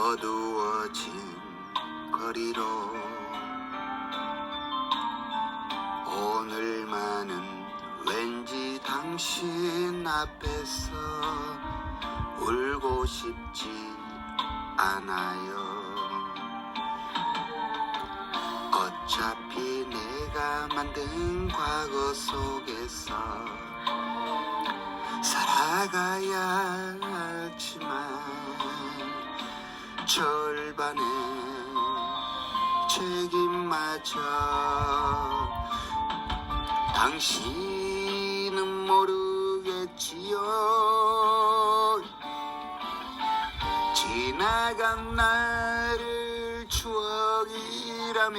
어두워진 거리로 오늘만은 왠지 당신 앞에서 울고 싶지 않아요. 어차피 내가 만든 과거 속에서 살아가야 하지만 절반의 책임마저 당신은 모르겠지요. 지나간 나를 추억이라면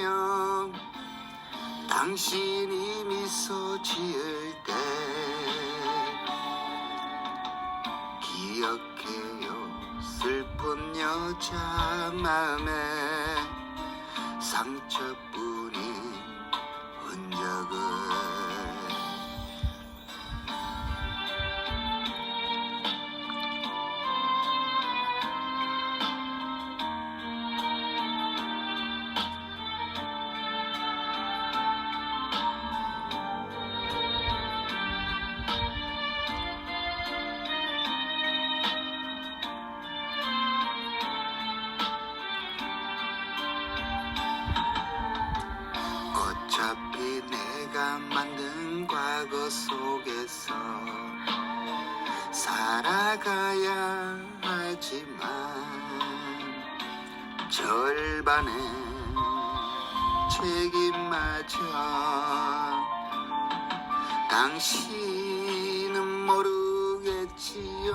당신이 미소 슬픈 여자 마음에 상처뿐 내가 만든 과거 속에서 살아가야 하지만 절반의 책임마저 당신은 모르겠지요.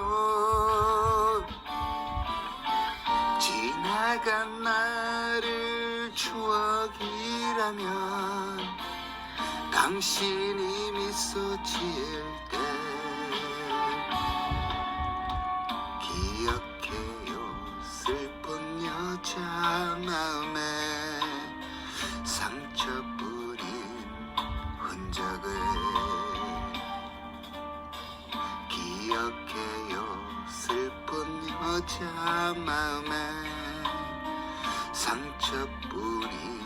지나간 나를 추억이라면 당신이 미소 지을 때 기억해요. 슬픈 여자 마음에 상처뿐인 흔적을 기억해요. 슬픈 여자 마음에 상처뿐인